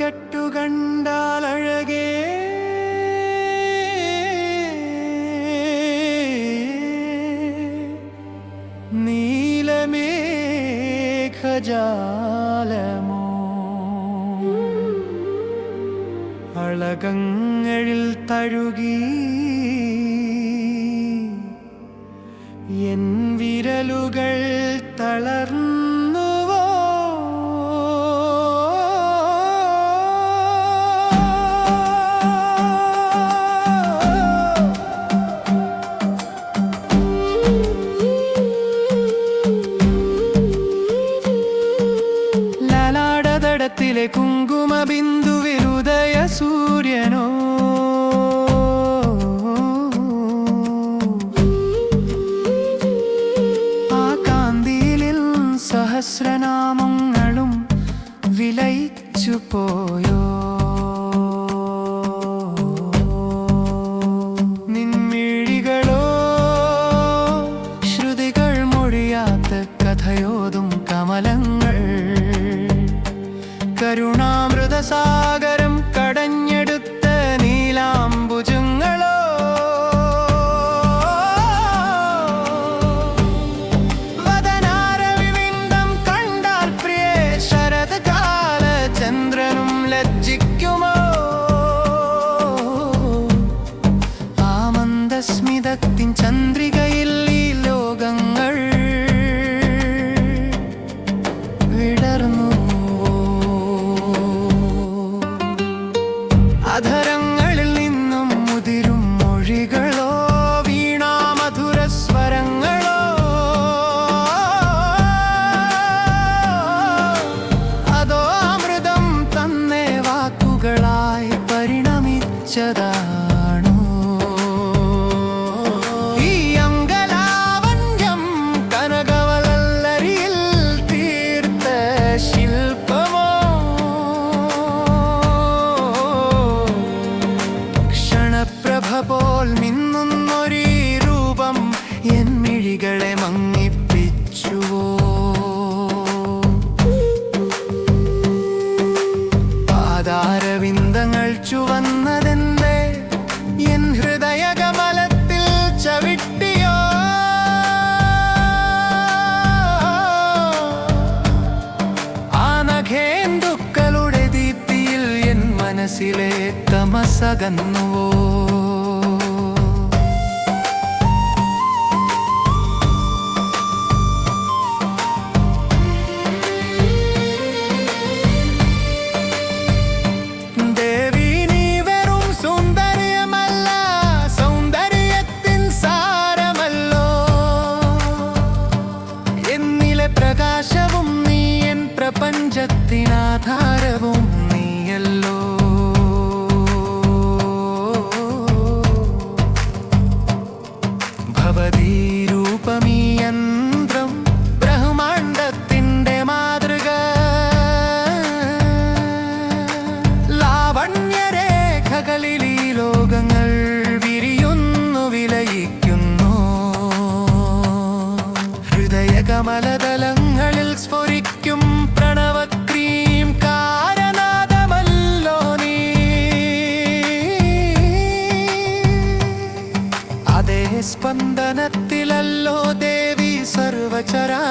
കെട്ടു കണ്ടാൽ അഴകേ. നീലമേഘജാലമോ. അളകങ്ങളിൽ തഴുകി. എൻ വിരലുകൾ തളർന്നു സഹസ്രനാമങ്ങളും വിലയിച്ചു പോയോ ആമന്ദസ്മിതത്തിൻ ചന്ദ്രികയിൽ ഈ ലോകങ്ങൾ വിടർന്നു. അധരങ്ങളിൽ പാതാരവിന്ദങ്ങൾ ചുവന്നതെന്തേ എൻ ഹൃദയകമലത്തിൽ ചവിട്ടിയോ? ആ നഖേന്ദുക്കളുടെ ദീപ്തിയിൽ എൻ മനസ്സിലെ തമസകന്നുവോ? പ്രപഞ്ചത്തിനാധാരവും നീയല്ലോ. ഭവതീരൂപമീ യന്ത്രം ബ്രഹ്മാണ്ടത്തിന്റെ മാതൃക. ലാവണ്യരേഖകളിൽ സ്പന്ദനത്തിലല്ലോ ദേവി സർവചരാചരങ്ങളും.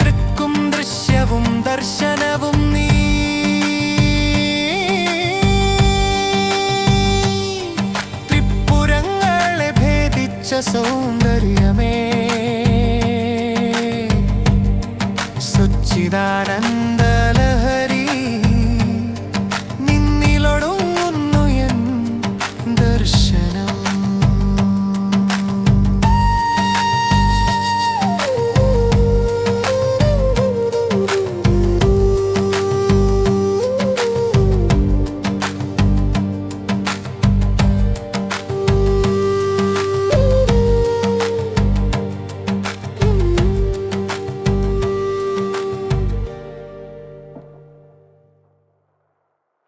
ദൃക്കും ദൃശ്യവും ദർശനവും നീ. ത്രിപുരങ്ങളെ ഭേദിച്ച സൗന്ദര്യമേ. സുച്ചിദാനന്ദ